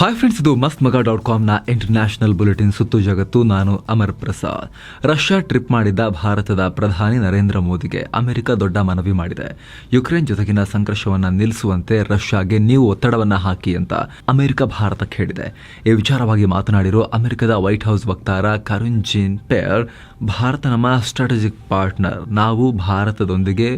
Hi friends ಇದು ಮಸ್ತ್ ಮಗ ಡಾಟ್ ಕಾಮ್ನ ಇಂಟರ್ನ್ಯಾಷನಲ್ ಬುಲೆಟಿನ್ ಸುತ್ತು ಜಗತ್ತು. ನಾನು ಅಮರ್ ಪ್ರಸಾದ್. ರಷ್ಯಾ ಟ್ರಿಪ್ ಮಾಡಿದ್ದ ಭಾರತದ ಪ್ರಧಾನಿ ನರೇಂದ್ರ ಮೋದಿಗೆ ಅಮೆರಿಕ ದೊಡ್ಡ ಮನವಿ ಮಾಡಿದೆ. ಯುಕ್ರೇನ್ ಜೊತೆಗಿನ ಸಂಘರ್ಷವನ್ನು ನಿಲ್ಲಿಸುವಂತೆ ರಷ್ಯಾಗೆ ನೀವು ಒತ್ತಡವನ್ನು ಹಾಕಿ ಅಂತ ಅಮೆರಿಕ ಭಾರತಕ್ಕೆ ಹೇಳಿದೆ. ಈ ವಿಚಾರವಾಗಿ ಮಾತನಾಡಿರೋ ಅಮೆರಿಕದ ವೈಟ್ ಹೌಸ್ ವಕ್ತಾರ ಕರುಣ್ ಜೀನ್ ಪೇರ್ ಭಾರತ ನಮ್ಮ ಸ್ಟ್ರಾಟಜಿಕ್ ಪಾರ್ಟ್ನರ್ ನಾವು ಭಾರತದೊಂದಿಗೆ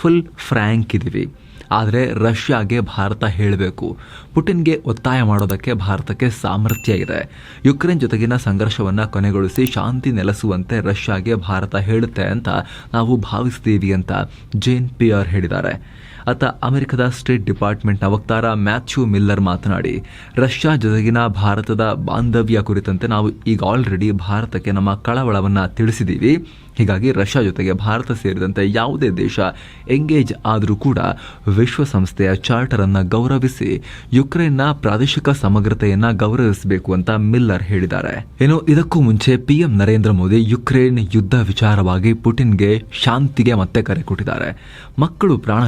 ಫುಲ್ ಫ್ರ್ಯಾಂಕ್ ಇದ್ದೀವಿ ಆದರೆ ರಷ್ಯಾಗೆ ಭಾರತ ಹೇಳಬೇಕು. ಪುಟಿನ್ಗೆ ಒತ್ತಾಯ ಮಾಡೋದಕ್ಕೆ ಭಾರತಕ್ಕೆ ಸಾಮರ್ಥ್ಯ ಇದೆ. ಯುಕ್ರೇನ್ ಜೊತೆಗಿನ ಸಂಘರ್ಷವನ್ನು ಕೊನೆಗೊಳಿಸಿ ಶಾಂತಿ ನೆಲೆಸುವಂತೆ ರಷ್ಯಾಗೆ ಭಾರತ ಹೇಳುತ್ತೆ ಅಂತ ನಾವು ಭಾವಿಸ್ತೀವಿ ಅಂತ ಜೇನ್ ಪಿಯರ್ ಹೇಳಿದ್ದಾರೆ. ಅತ್ತ ಅಮೆರಿಕದ ಸ್ಟೇಟ್ ಡಿಪಾರ್ಟ್ಮೆಂಟ್ನ ವಕ್ತಾರ ಮ್ಯಾಥ್ಯೂ ಮಿಲ್ಲರ್ ಮಾತನಾಡಿ, ರಷ್ಯಾ ಜೊತೆಗಿನ ಭಾರತದ ಬಾಂಧವ್ಯ ಕುರಿತಂತೆ ನಾವು ಈಗ ಆಲ್ರೆಡಿ ಭಾರತಕ್ಕೆ ನಮ್ಮ ಕಳವಳವನ್ನು ತಿಳಿಸಿದ್ದೀವಿ ಹೀಗಾಗಿ ರಷ್ಯಾ ಜೊತೆಗೆ ಭಾರತ ಸೇರಿದಂತೆ ಯಾವುದೇ ದೇಶ ಎಂಗೇಜ್ ಆದರೂ ಕೂಡ ವಿಶ್ವಸಂಸ್ಥೆಯ ಚಾರ್ಟರ್ ಅನ್ನು ಗೌರವಿಸಿ ಯುಕ್ರೇನ್ನ ಪ್ರಾದೇಶಿಕ ಸಮಗ್ರತೆಯನ್ನು ಗೌರವಿಸಬೇಕು ಅಂತ ಮಿಲ್ಲರ್ ಹೇಳಿದ್ದಾರೆ. ಏನು ಇದಕ್ಕೂ ಮುಂಚೆ ಪಿಎಂ ನರೇಂದ್ರ ಮೋದಿ ಯುಕ್ರೇನ್ ಯುದ್ಧ ವಿಚಾರವಾಗಿ ಪುಟಿನ್ಗೆ ಶಾಂತಿಗೆ ಮತ್ತೆ ಕರೆ ಕೊಟ್ಟಿದ್ದಾರೆ. ಮಕ್ಕಳು ಪ್ರಾಣ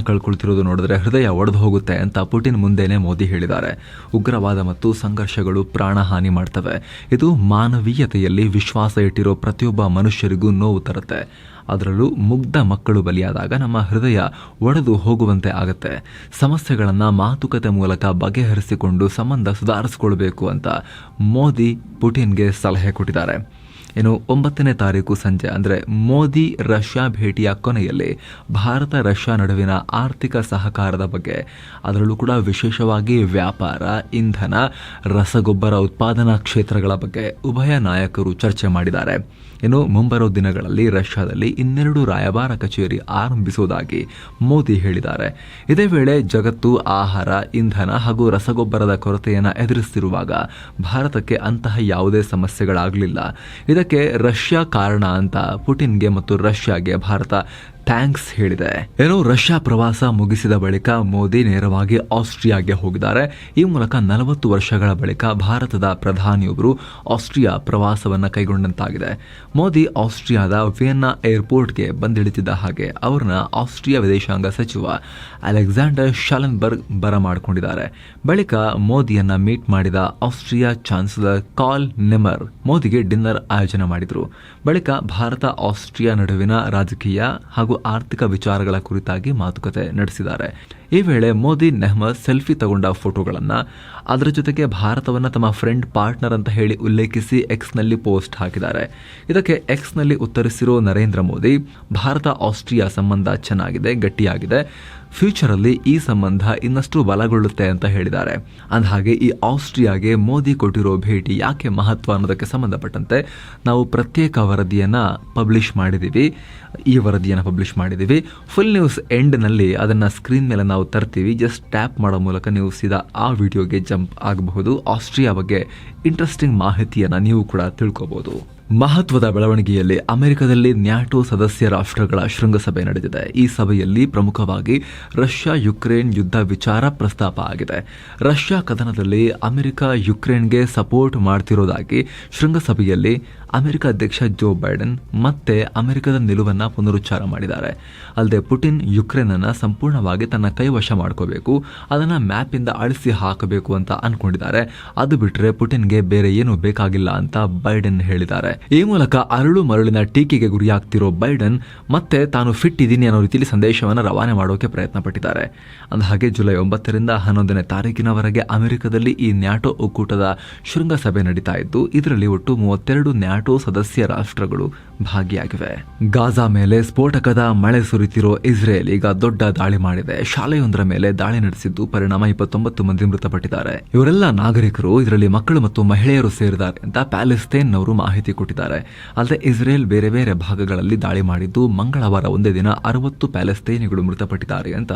ಕಳ್ಕೊಳ್ತಿರೋದು ನೋಡಿದ್ರೆ ಹೃದಯ ಒಡೆದು ಹೋಗುತ್ತೆ ಅಂತ ಪುಟಿನ್ ಮುಂದೆನೆ ಮೋದಿ ಹೇಳಿದ್ದಾರೆ. ಉಗ್ರವಾದ ಮತ್ತು ಸಂಘರ್ಷಗಳು ಪ್ರಾಣ ಹಾನಿ ಮಾಡ್ತವೆ. ಇದು ಮಾನವೀಯತೆಯಲ್ಲಿ ವಿಶ್ವಾಸ ಇಟ್ಟಿರೋ ಪ್ರತಿಯೊಬ್ಬ ಮನುಷ್ಯರಿಗೂ ನೋವು ತರುತ್ತೆ. ಅದರಲ್ಲೂ ಮುಗ್ಧ ಮಕ್ಕಳು ಬಲಿಯಾದಾಗ ನಮ್ಮ ಹೃದಯ ಒಡೆದು ಹೋಗುವಂತೆ ಆಗುತ್ತೆ. ಸಮಸ್ಯೆಗಳನ್ನು ಮಾತುಕತೆ ಮೂಲಕ ಬಗೆಹರಿಸಿಕೊಂಡು ಸಂಬಂಧ ಸುಧಾರಿಸಿಕೊಳ್ಬೇಕು ಅಂತ ಮೋದಿ ಪುಟಿನ್ಗೆ ಸಲಹೆ ಕೊಟ್ಟಿದ್ದಾರೆ. ಇನ್ನು ಒಂಬತ್ತನೇ ತಾರೀಕು ಸಂಜೆ, ಅಂದರೆ ಮೋದಿ ರಷ್ಯಾ ಭೇಟಿಯ ಕೊನೆಯಲ್ಲಿ ಭಾರತ ರಷ್ಯಾ ನಡುವಿನ ಆರ್ಥಿಕ ಸಹಕಾರದ ಬಗ್ಗೆ. ಅದರಲ್ಲೂ ಕೂಡ ವಿಶೇಷವಾಗಿ ವ್ಯಾಪಾರ, ಇಂಧನ, ರಸಗೊಬ್ಬರ ಉತ್ಪಾದನಾ ಕ್ಷೇತ್ರಗಳ ಬಗ್ಗೆ ಉಭಯ ನಾಯಕರು ಚರ್ಚೆ ಮಾಡಿದ್ದಾರೆ. ಇನ್ನು ಮುಂಬರುವ ದಿನಗಳಲ್ಲಿ ರಷ್ಯಾದಲ್ಲಿ ಇನ್ನೆರಡು ರಾಯಭಾರ ಕಚೇರಿ ಆರಂಭಿಸುವುದಾಗಿ ಮೋದಿ ಹೇಳಿದ್ದಾರೆ. ಇದೇ ವೇಳೆ ಜಗತ್ತು, ಆಹಾರ, ಇಂಧನ ಹಾಗೂ ರಸಗೊಬ್ಬರದ ಕೊರತೆಯನ್ನು ಎದುರಿಸುತ್ತಿರುವಾಗ ಭಾರತಕ್ಕೆ ಅಂತಹ ಯಾವುದೇ ಸಮಸ್ಯೆಗಳಾಗಲಿಲ್ಲ. ಇದಕ್ಕೆ ರಷ್ಯಾ ಕಾರಣ ಅಂತ ಪುಟಿನ್ಗೆ ಮತ್ತು ರಷ್ಯಾಗೆ ಭಾರತ ಥ್ಯಾಂಕ್ಸ್ ಹೇಳಿದೆ. ಏನೋ ರಷ್ಯಾ ಪ್ರವಾಸ ಮುಗಿಸಿದ ಬಳಿಕ ಮೋದಿ ನೇರವಾಗಿ ಆಸ್ಟ್ರಿಯಾಗೆ ಹೋಗಿದ್ದಾರೆ. ಈ ಮೂಲಕ ನಲವತ್ತು ವರ್ಷಗಳ ಬಳಿಕ ಭಾರತದ ಪ್ರಧಾನಿಯೊಬ್ಬರು ಆಸ್ಟ್ರಿಯಾ ಪ್ರವಾಸವನ್ನ ಕೈಗೊಂಡಂತಾಗಿದೆ. ಮೋದಿ ಆಸ್ಟ್ರಿಯಾದ ವಿಯೆನ್ನಾ ಏರ್ಪೋರ್ಟ್ಗೆ ಬಂದಿಳಿತಿದ್ದ ಹಾಗೆ ಅವರನ್ನ ಆಸ್ಟ್ರಿಯಾ ವಿದೇಶಾಂಗ ಸಚಿವ ಅಲೆಕ್ಸಾಂಡರ್ ಶಾಲನ್ಬರ್ಗ್ ಬರಮಾಡಿಕೊಂಡಿದ್ದಾರೆ ಬಳಿಕ ಮೋದಿಯನ್ನ ಮೀಟ್ ಮಾಡಿದ ಆಸ್ಟ್ರಿಯಾ ಚಾನ್ಸಲರ್ ಕಾಲ್ ನೆಮರ್ ಮೋದಿಗೆ ಡಿನ್ನರ್ ಆಯೋಜನೆ ಮಾಡಿದರು. ಬಳಿಕ ಭಾರತ, ಆಸ್ಟ್ರಿಯಾ ನಡುವಿನ ರಾಜಕೀಯ ಹಾಗೂ ಆರ್ಥಿಕ ವಿಚಾರಗಳ ಕುರಿತಾಗಿ ಮಾತುಕತೆ ನಡೆಸಿದ್ದಾರೆ. ಈ ವೇಳೆ ಮೋದಿ ನೆಹಮದ್ ಸೆಲ್ಫಿ ತಗೊಂಡ ಫೋಟೋಗಳನ್ನು ಅದರ ಜೊತೆಗೆ ಭಾರತವನ್ನು ತಮ್ಮ ಫ್ರೆಂಡ್, ಪಾರ್ಟ್ನರ್ ಅಂತ ಹೇಳಿ ಉಲ್ಲೇಖಿಸಿ ಎಕ್ಸ್ನಲ್ಲಿ ಪೋಸ್ಟ್ ಹಾಕಿದ್ದಾರೆ. ಇದಕ್ಕೆ ಎಕ್ಸ್ನಲ್ಲಿ ಉತ್ತರಿಸಿರೋ ನರೇಂದ್ರ ಮೋದಿ, ಭಾರತ, ಆಸ್ಟ್ರಿಯಾ ಸಂಬಂಧ ಚೆನ್ನಾಗಿದೆ, ಗಟ್ಟಿಯಾಗಿದೆ. ಫ್ಯೂಚರಲ್ಲಿ ಈ ಸಂಬಂಧ ಇನ್ನಷ್ಟು ಬಲಗೊಳ್ಳುತ್ತೆ ಅಂತ ಹೇಳಿದ್ದಾರೆ. ಅಂದಹಾಗೆ ಈ ಆಸ್ಟ್ರಿಯಾಗೆ ಮೋದಿ ಕೊಟ್ಟಿರೋ ಭೇಟಿ ಯಾಕೆ ಮಹತ್ವ ಅನ್ನೋದಕ್ಕೆ ಸಂಬಂಧಪಟ್ಟಂತೆ ನಾವು ಪ್ರತ್ಯೇಕ ವರದಿಯನ್ನು ಪಬ್ಲಿಷ್ ಮಾಡಿದ್ದೀವಿ. ಈ ವರದಿಯನ್ನು ಪಬ್ಲಿಷ್ ಮಾಡಿದ್ದೀವಿ. ಫುಲ್ ನ್ಯೂಸ್ ಎಂಡ್ನಲ್ಲಿ ಅದನ್ನು ಸ್ಕ್ರೀನ್ ಮೇಲೆ ನಾವು ತರ್ತೀವಿ. ಜಸ್ಟ್ ಟ್ಯಾಪ್ ಮಾಡೋ ಮೂಲಕ ನೀವು ಸೀದಾ ಆ ವಿಡಿಯೋಗೆ ಜಂಪ್ ಆಗಬಹುದು. ಆಸ್ಟ್ರಿಯಾ ಬಗ್ಗೆ ಇಂಟ್ರೆಸ್ಟಿಂಗ್ ಮಾಹಿತಿಯನ್ನು ನೀವು ಕೂಡ ತಿಳ್ಕೋಬಹುದು ಮಹತ್ವದ ಬೆಳವಣಿಗೆಯಲ್ಲಿ ಅಮೆರಿಕದಲ್ಲಿ ನ್ಯಾಟೋ ಸದಸ್ಯ ರಾಷ್ಟ್ರಗಳ ಶೃಂಗಸಭೆ ನಡೆದಿದೆ. ಈ ಸಭೆಯಲ್ಲಿ ಪ್ರಮುಖವಾಗಿ ರಷ್ಯಾ ಯುಕ್ರೇನ್ ಯುದ್ಧ ವಿಚಾರ ಪ್ರಸ್ತಾಪ ಆಗಿದೆ. ರಷ್ಯಾ ಕದನದಲ್ಲಿ ಅಮೆರಿಕ ಯುಕ್ರೇನ್ಗೆ ಸಪೋರ್ಟ್ ಮಾಡ್ತಿರೋದಾಗಿ ಶೃಂಗಸಭೆಯಲ್ಲಿ ಅಮೆರಿಕ ಅಧ್ಯಕ್ಷ ಜೋ ಬೈಡನ್ ಮತ್ತೆ ಅಮೆರಿಕದ ನಿಲುವನ್ನು ಪುನರುಚ್ಚಾರ ಮಾಡಿದ್ದಾರೆ. ಅಲ್ಲದೆ ಪುಟಿನ್ ಯುಕ್ರೇನ್ ಅನ್ನು ಸಂಪೂರ್ಣವಾಗಿ ತನ್ನ ಕೈವಶ ಮಾಡ್ಕೋಬೇಕು, ಅದನ್ನು ಮ್ಯಾಪ್ ಇಂದ ಅಳಿಸಿ ಹಾಕಬೇಕು ಅಂತ ಅಂದ್ಕೊಂಡಿದ್ದಾರೆ ಅದು ಬಿಟ್ಟರೆ ಪುಟಿನ್ಗೆ ಬೇರೆ ಏನು ಬೇಕಾಗಿಲ್ಲ ಅಂತ ಬೈಡನ್ ಹೇಳಿದ್ದಾರೆ. ಈ ಮೂಲಕ ಅರಳು ಮರಳಿನ ಟೀಕೆಗೆ ಗುರಿಯಾಗ್ತಿರೋ ಬೈಡನ್ ಮತ್ತೆ ತಾನು ಫಿಟ್ ಇದ್ದೀನಿ ಅನ್ನೋ ರೀತಿಯಲ್ಲಿ ಸಂದೇಶವನ್ನು ರವಾನೆ ಮಾಡೋಕೆ ಪ್ರಯತ್ನ ಪಟ್ಟಿದ್ದಾರೆ ಅಂದಹಾಗೆ ಜುಲೈ ಒಂಬತ್ತರಿಂದ ಹನ್ನೊಂದನೇ ತಾರೀಕಿನವರೆಗೆ ಅಮೆರಿಕದಲ್ಲಿ ಈ ನ್ಯಾಟೋ ಒಕ್ಕೂಟದ ಶೃಂಗಸಭೆ ನಡೀತಾ ಇದ್ದು, ಇದರಲ್ಲಿ ಒಟ್ಟು ಮೂವತ್ತೆರಡು ನ್ಯಾಟೋ ಸದಸ್ಯ ರಾಷ್ಟ್ರಗಳು ಭಾಗಿಯಾಗಿವೆ. ಗಾಜಾ ಮೇಲೆ ಸ್ಫೋಟಕದ ಮಳೆ ಸುರಿತಿರೋ ಇಸ್ರೇಲ್ ಈಗ ದೊಡ್ಡ ದಾಳಿ ಮಾಡಿದೆ. ಶಾಲೆಯೊಂದರ ಮೇಲೆ ದಾಳಿ ನಡೆಸಿದ್ದು ಪರಿಣಾಮ ಇಪ್ಪತ್ತೊಂಬತ್ತು ಮಂದಿ ಮೃತಪಟ್ಟಿದ್ದಾರೆ. ಇವರೆಲ್ಲ ನಾಗರಿಕರು, ಇದರಲ್ಲಿ ಮಕ್ಕಳು ಮತ್ತು ಮಹಿಳೆಯರು ಸೇರಿದ್ದಾರೆ ಅಂತ ಪ್ಯಾಲೆಸ್ತೇನ್ನವರು ಮಾಹಿತಿ ಕೊಟ್ಟಿದ್ದಾರೆ. ಅಲ್ಲದೆ ಇಸ್ರೇಲ್ ಬೇರೆ ಬೇರೆ ಭಾಗಗಳಲ್ಲಿ ದಾಳಿ ಮಾಡಿದ್ದು ಮಂಗಳವಾರ ಒಂದೇ ದಿನ ಅರವತ್ತು ಪ್ಯಾಲೆಸ್ತೇನಿಗಳು ಮೃತಪಟ್ಟಿದ್ದಾರೆ ಅಂತ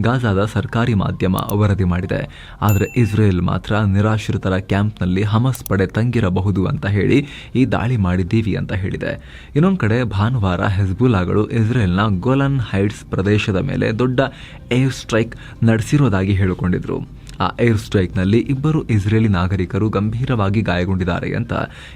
ಗಾಜಾದ ಸರ್ಕಾರಿ ಮಾಧ್ಯಮ ವರದಿ ಮಾಡಿದೆ. ಆದರೆ ಇಸ್ರೇಲ್ ಮಾತ್ರ ನಿರಾಶ್ರಿತರ ಕ್ಯಾಂಪ್ನಲ್ಲಿ ಹಮಸ್ ಪಡೆ ತಂಗಿರಬಹುದು ಅಂತ ಹೇಳಿ ಈ ದಾಳಿ ಮಾಡಿದ್ದೀವಿ ಅಂತ ಹೇಳಿದೆ. ಇನ್ನೊಂದು ಕಡೆ ಭಾನುವಾರ ಹೆಜ್ಬುಲಾಗಳು ಇಸ್ರೇಲ್ನ ಗೋಲನ್ ಹೈಟ್ಸ್ ಪ್ರದೇಶದ ಮೇಲೆ ದೊಡ್ಡ ಏರ್ ಸ್ಟ್ರೈಕ್ ನಡೆಸಿರೋದಾಗಿ ಹೇಳಿಕೊಂಡಿದ್ರು. ಆ ಏರ್ ಸ್ಟ್ರೈಕ್ನಲ್ಲಿ ಇಬ್ಬರು ಇಸ್ರೇಲಿ ನಾಗರಿಕರು ಗಂಭೀರವಾಗಿ ಗಾಯಗೊಂಡಿದ್ದಾರೆ ಅಂತ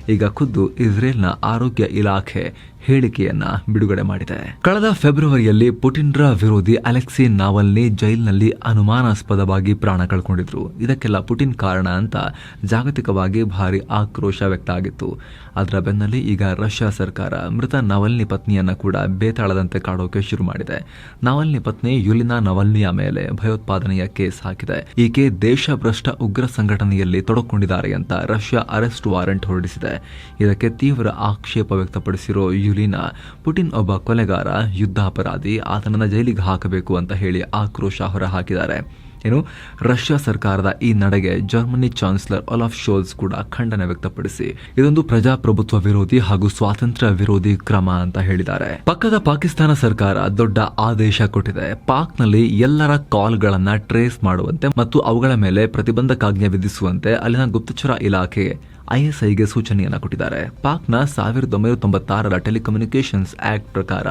ಈಗ ಖುದ್ದು ಇಸ್ರೇಲ್ನ ಆರೋಗ್ಯ ಇಲಾಖೆ ಹೇಳಿಕೆಯನ್ನ ಬಿಡುಗಡೆ ಮಾಡಿದೆ. ಕಳೆದ ಫೆಬ್ರವರಿಯಲ್ಲಿ ಪುಟಿನ್ರ ವಿರೋಧಿ ಅಲೆಕ್ಸಿ ನಾವಲ್ನಿ ಜೈಲಿನಲ್ಲಿ ಅನುಮಾನಾಸ್ಪದವಾಗಿ ಪ್ರಾಣ ಕಳ್ಕೊಂಡಿದ್ರು. ಇದಕ್ಕೆಲ್ಲ ಪುಟಿನ್ ಕಾರಣ ಅಂತ ಜಾಗತಿಕವಾಗಿ ಭಾರಿ ಆಕ್ರೋಶ ವ್ಯಕ್ತ ಆಗಿತ್ತು. ಅದರ ಬೆನ್ನಲ್ಲಿ ಈಗ ರಷ್ಯಾ ಸರ್ಕಾರ ಮೃತ ನವಲ್ನಿ ಪತ್ನಿಯನ್ನ ಕೂಡ ಬೇತಾಳದಂತೆ ಕಾಡೋಕೆ ಶುರು ಮಾಡಿದೆ. ನವಲ್ನಿ ಪತ್ನಿ ಯುಲಿನಾ ನವಲ್ನಿಯ ಮೇಲೆ ಭಯೋತ್ಪಾದನೆಯ ಕೇಸ್ ಹಾಕಿದೆ. ಈಕೆ ದೇಶಭ್ರಷ್ಟ ಉಗ್ರ ಸಂಘಟನೆಯಲ್ಲಿ ತೊಡಕೊಂಡಿದ್ದಾರೆ ಅಂತ ರಷ್ಯಾ ಅರೆಸ್ಟ್ ವಾರೆಂಟ್ ಹೊರಡಿಸಿದೆ. ಇದಕ್ಕೆ ತೀವ್ರ ಆಕ್ಷೇಪ ವ್ಯಕ್ತಪಡಿಸಿರೋ ಯುಲಿನಾ ಪುಟಿನ್ ಒಬ್ಬ ಕೊಲೆಗಾರ, ಯುದ್ಧಾಪರಾಧಿ, ಆತನನ್ನ ಜೈಲಿಗೆ ಹಾಕಬೇಕು ಅಂತ ಹೇಳಿ ಆಕ್ರೋಶ ಹೊರಹಾಕಿದ್ದಾರೆ. ಏನು ರಷ್ಯಾ ಸರ್ಕಾರದ ಈ ನಡೆಗೆ ಜರ್ಮನಿ ಚಾನ್ಸಲರ್ ಒಲಾಫ್ ಶೋಲ್ಸ್ ಕೂಡ ಖಂಡನೆ ವ್ಯಕ್ತಪಡಿಸಿ, ಇದೊಂದು ಪ್ರಜಾಪ್ರಭುತ್ವ ವಿರೋಧಿ ಹಾಗೂ ಸ್ವಾತಂತ್ರ್ಯ ವಿರೋಧಿ ಕ್ರಮ ಅಂತ ಹೇಳಿದ್ದಾರೆ. ಪಕ್ಕದ ಪಾಕಿಸ್ತಾನ ಸರ್ಕಾರ ದೊಡ್ಡ ಆದೇಶ ಕೊಟ್ಟಿದೆ. ಪಾಕ್ನಲ್ಲಿ ಎಲ್ಲರ ಕಾಲ್ಗಳನ್ನ ಟ್ರೇಸ್ ಮಾಡುವಂತೆ ಮತ್ತು ಅವುಗಳ ಮೇಲೆ ಪ್ರತಿಬಂಧಕಾಜ್ಞೆ ವಿಧಿಸುವಂತೆ ಅಲ್ಲಿನ ಗುಪ್ತಚರ ಇಲಾಖೆ ಐಎಸ್ಐಗೆ ಸೂಚನೆಯನ್ನು ಕೊಟ್ಟಿದ್ದಾರೆ. ಪಾಕ್ನ ಸಾವಿರದ ಒಂಬೈನೂರ ತೊಂಬತ್ತಾರರ ಟೆಲಿಕಮ್ಯುನಿಕೇಶನ್ಸ್ ಆಕ್ಟ್ ಪ್ರಕಾರ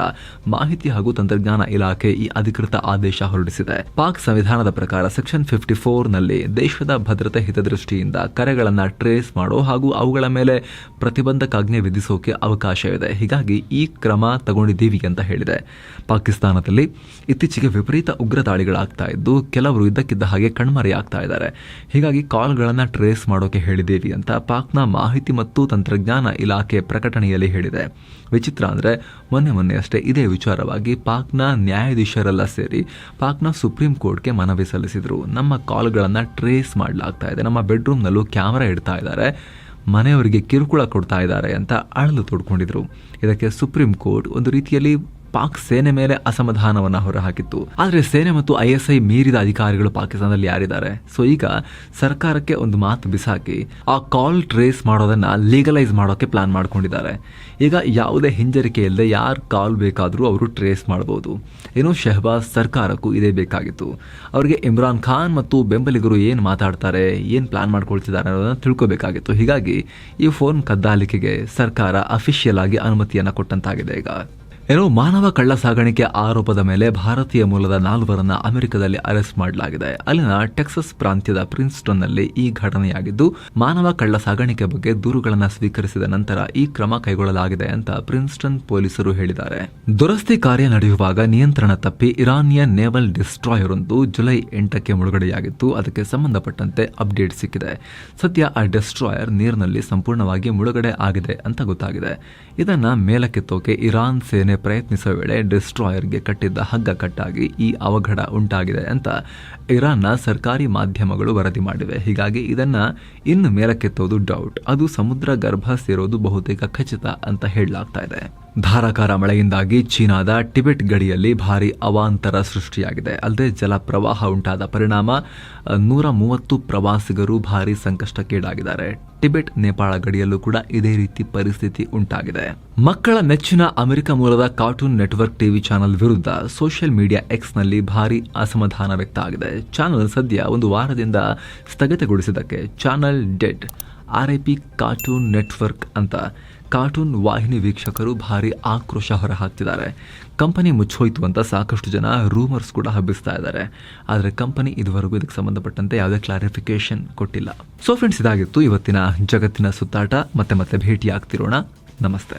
ಮಾಹಿತಿ ಹಾಗೂ ತಂತ್ರಜ್ಞಾನ ಇಲಾಖೆ ಈ ಅಧಿಕೃತ ಆದೇಶ ಹೊರಡಿಸಿದೆ. ಪಾಕ್ ಸಂವಿಧಾನದ ಪ್ರಕಾರ ಸೆಕ್ಷನ್ ಫಿಫ್ಟಿ ಫೋರ್ನಲ್ಲಿ ದೇಶದ ಭದ್ರತೆ ಹಿತದೃಷ್ಟಿಯಿಂದ ಕರೆಗಳನ್ನು ಟ್ರೇಸ್ ಮಾಡೋ ಹಾಗೂ ಅವುಗಳ ಮೇಲೆ ಪ್ರತಿಬಂಧಕಾಜ್ಞೆ ವಿಧಿಸೋಕೆ ಅವಕಾಶ ಇದೆ. ಹೀಗಾಗಿ ಈ ಕ್ರಮ ತಗೊಂಡಿದ್ದೀವಿ ಅಂತ ಹೇಳಿದೆ. ಪಾಕಿಸ್ತಾನದಲ್ಲಿ ಇತ್ತೀಚೆಗೆ ವಿಪರೀತ ಉಗ್ರ ದಾಳಿಗಳಾಗ್ತಾ ಇದ್ದು ಕೆಲವರು ಇದ್ದಕ್ಕಿದ್ದ ಹಾಗೆ ಕಣ್ಮರೆಯಾಗ್ತಾ ಇದ್ದಾರೆ. ಹೀಗಾಗಿ ಕಾಲ್ಗಳನ್ನು ಟ್ರೇಸ್ ಮಾಡೋಕೆ ಹೇಳಿದ್ದೀವಿ ಅಂತ ಪಾಕ್ನ ಮಾಹಿತಿ ಮತ್ತು ತಂತ್ರಜ್ಞಾನ ಇಲಾಖೆ ಪ್ರಕಟಣೆಯಲ್ಲಿ ಹೇಳಿದೆ. ವಿಚಿತ್ರ ಅಂದರೆ ಮೊನ್ನೆ ಮೊನ್ನೆ ಅಷ್ಟೇ ಇದೇ ವಿಚಾರವಾಗಿ ಪಾಕ್ನ ನ್ಯಾಯಾಧೀಶರೆಲ್ಲ ಸೇರಿ ಪಾಕ್ನ ಸುಪ್ರೀಂ ಕೋರ್ಟ್ಗೆ ಮನವಿ ಸಲ್ಲಿಸಿದರು. ನಮ್ಮ ಕಾಲ್ಗಳನ್ನು ಟ್ರೇಸ್ ಮಾಡಲಾಗ್ತಾ ಇದೆ. ನಮ್ಮ ಬೆಡ್ರೂಮ್ನಲ್ಲೂ ಕ್ಯಾಮರಾ ಇಡ್ತಾ ಇದ್ದಾರೆ. ಮನೆಯವರಿಗೆ ಕಿರುಕುಳ ಕೊಡ್ತಾ ಇದ್ದಾರೆ ಅಂತ ಅಳಲು ತೋಡ್ಕೊಂಡಿದ್ರು. ಇದಕ್ಕೆ ಸುಪ್ರೀಂ ಕೋರ್ಟ್ ಒಂದು ರೀತಿಯಲ್ಲಿ ಪಾಕ್ ಸೇನೆ ಮೇಲೆ ಅಸಮಾಧಾನವನ್ನ ಹೊರಹಾಕಿತ್ತು. ಆದರೆ ಸೇನೆ ಮತ್ತು ಐಎಸ್ಐ ಮೀರಿದ ಅಧಿಕಾರಿಗಳು ಪಾಕಿಸ್ತಾನದಲ್ಲಿ ಯಾರಿದ್ದಾರೆ? ಸೊ ಈಗ ಸರ್ಕಾರಕ್ಕೆ ಒಂದು ಮಾತು ಬಿಸಾಕಿ, ಆ ಕಾಲ್ ಟ್ರೇಸ್ ಮಾಡೋದನ್ನ ಲೀಗಲೈಸ್ ಮಾಡೋಕೆ ಪ್ಲಾನ್ ಮಾಡ್ಕೊಂಡಿದ್ದಾರೆ. ಈಗ ಯಾವುದೇ ಹಿಂಜರಿಕೆ ಇಲ್ಲದೆ ಯಾರು ಕಾಲ್ ಬೇಕಾದರೂ ಅವರು ಟ್ರೇಸ್ ಮಾಡಬಹುದು ಏನು ಶೆಹಬಾಜ್ ಸರ್ಕಾರಕ್ಕೂ ಇದೇ ಬೇಕಾಗಿತ್ತು. ಅವರಿಗೆ ಇಮ್ರಾನ್ ಖಾನ್ ಮತ್ತು ಬೆಂಬಲಿಗರು ಏನು ಮಾತಾಡ್ತಾರೆ, ಏನು ಪ್ಲಾನ್ ಮಾಡ್ಕೊಳ್ತಿದ್ದಾರೆ ಅನ್ನೋದನ್ನ ತಿಳ್ಕೋಬೇಕಾಗಿತ್ತು. ಹೀಗಾಗಿ ಈ ಫೋನ್ ಕದ್ದಾಲಿಕೆಗೆ ಸರ್ಕಾರ ಅಫಿಷಿಯಲ್ ಆಗಿ ಅನುಮತಿಯನ್ನ ಕೊಟ್ಟಂತಾಗಿದೆ ಈಗ. ಏನೋ ಮಾನವ ಕಳ್ಳ ಸಾಗಾಣಿಕೆ ಆರೋಪದ ಮೇಲೆ ಭಾರತೀಯ ಮೂಲದ ನಾಲ್ವರನ್ನ ಅಮೆರಿಕದಲ್ಲಿ ಅರೆಸ್ಟ್ ಮಾಡಲಾಗಿದೆ. ಅಲ್ಲಿನ ಟೆಕ್ಸಸ್ ಪ್ರಾಂತ್ಯದ ಪ್ರಿನ್ಸ್ಟನ್ನಲ್ಲಿ ಈ ಘಟನೆಯಾಗಿದ್ದು, ಮಾನವ ಕಳ್ಳ ಸಾಗಾಣಿಕೆ ಬಗ್ಗೆ ದೂರುಗಳನ್ನು ಸ್ವೀಕರಿಸಿದ ನಂತರ ಈ ಕ್ರಮ ಕೈಗೊಳ್ಳಲಾಗಿದೆ ಅಂತ ಪ್ರಿನ್ಸ್ಟನ್ ಪೊಲೀಸರು ಹೇಳಿದ್ದಾರೆ. ದುರಸ್ತಿ ಕಾರ್ಯ ನಡೆಯುವಾಗ ನಿಯಂತ್ರಣ ತಪ್ಪಿ ಇರಾನಿಯನ್ ನೇವಲ್ ಡಿಸ್ಟ್ರಾಯರ್ ಒಂದು ಜುಲೈ ಎಂಟಕ್ಕೆ ಮುಳುಗಡೆಯಾಗಿತ್ತು. ಅದಕ್ಕೆ ಸಂಬಂಧಪಟ್ಟಂತೆ ಅಪ್ಡೇಟ್ ಸಿಕ್ಕಿದೆ. ಸದ್ಯ ಆ ಡಿಸ್ಟ್ರಾಯರ್ ನೀರಿನಲ್ಲಿ ಸಂಪೂರ್ಣವಾಗಿ ಮುಳುಗಡೆ ಆಗಿದೆ ಅಂತ ಗೊತ್ತಾಗಿದೆ. ಇದನ್ನ ಮೇಲಕ್ಕೆತ್ತೋಕೆ ಇರಾನ್ ಸೇನೆ ಪ್ರಯತ್ನಿಸುವ ವೇಳೆ ಡಿಸ್ಟ್ರಾಯರ್ಗೆ ಕಟ್ಟಿದ್ದ ಹಗ್ಗ ಕಟ್ಟಾಗಿ ಈ ಅವಘಡ ಉಂಟಾಗಿದೆ ಅಂತ ಇರಾನ್ನ ಸರ್ಕಾರಿ ಮಾಧ್ಯಮಗಳು ವರದಿ ಮಾಡಿವೆ. ಹೀಗಾಗಿ ಇದನ್ನ ಇನ್ನು ಮೇಲಕ್ಕೆತ್ತೋದು ಡೌಟ್ ಅದು ಸಮುದ್ರ ಗರ್ಭ ಸೇರೋದು ಬಹುತೇಕ ಖಚಿತ ಅಂತ ಹೇಳಲಾಗ್ತಾ ಇದೆ. ಧಾರಾಕಾರ ಮಳೆಯಿಂದಾಗಿ ಚೀನಾದ ಟಿಬೆಟ್ ಗಡಿಯಲ್ಲಿ ಭಾರಿ ಅವಾಂತರ ಸೃಷ್ಟಿಯಾಗಿದೆ. ಅಲ್ಲದೆ ಜಲಪ್ರವಾಹ ಉಂಟಾದ ಪರಿಣಾಮ ನೂರ ಮೂವತ್ತು ಪ್ರವಾಸಿಗರು ಭಾರಿ ಸಂಕಷ್ಟಕ್ಕೀಡಾಗಿದ್ದಾರೆ. ಟಿಬೆಟ್ ನೇಪಾಳ ಗಡಿಯಲ್ಲೂ ಕೂಡ ಇದೇ ರೀತಿ ಪರಿಸ್ಥಿತಿ ಉಂಟಾಗಿದೆ. ಮಕ್ಕಳ ನೆಚ್ಚಿನ ಅಮೆರಿಕ ಮೂಲದ ಕಾರ್ಟೂನ್ ನೆಟ್ವರ್ಕ್ ಟಿವಿ ಚಾನೆಲ್ ವಿರುದ್ಧ ಸೋಷಿಯಲ್ ಮೀಡಿಯಾ ಎಕ್ಸ್ನಲ್ಲಿ ಭಾರಿ ಅಸಮಾಧಾನ ವ್ಯಕ್ತ ಆಗಿದೆ. ಚಾನೆಲ್ ಸದ್ಯ ಒಂದು ವಾರದಿಂದ ಸ್ಥಗಿತಗೊಳಿಸಿದ್ದಕ್ಕೆ channel dead, R I P cartoon network ಅಂತ ಕಾರ್ಟೂನ್ ವಾಹಿನಿ ವೀಕ್ಷಕರು ಭಾರಿ ಆಕ್ರೋಶ ಹೊರಹಾಕ್ತಿದ್ದಾರೆ. ಕಂಪನಿ ಮುಚ್ಚೋಯ್ತು ಅಂತ ಸಾಕಷ್ಟು ಜನ ರೂಮರ್ಸ್ ಕೂಡ ಹಬ್ಬಿಸ್ತಾ ಇದ್ದಾರೆ. ಆದರೆ ಕಂಪನಿ ಇದುವರೆಗೂ ಇದಕ್ಕೆ ಸಂಬಂಧಪಟ್ಟಂತೆ ಯಾವುದೇ ಕ್ಲಾರಿಫಿಕೇಶನ್ ಕೊಟ್ಟಿಲ್ಲ. ಸೊ ಫ್ರೆಂಡ್ಸ್ ಇದಾಗಿತ್ತು ಇವತ್ತಿನ ಜಗತ್ತಿನ ಸುತ್ತಾಟ. ಮತ್ತೆ ಮತ್ತೆ ಭೇಟಿ ಆಗ್ತಿರೋಣ ನಮಸ್ತೆ.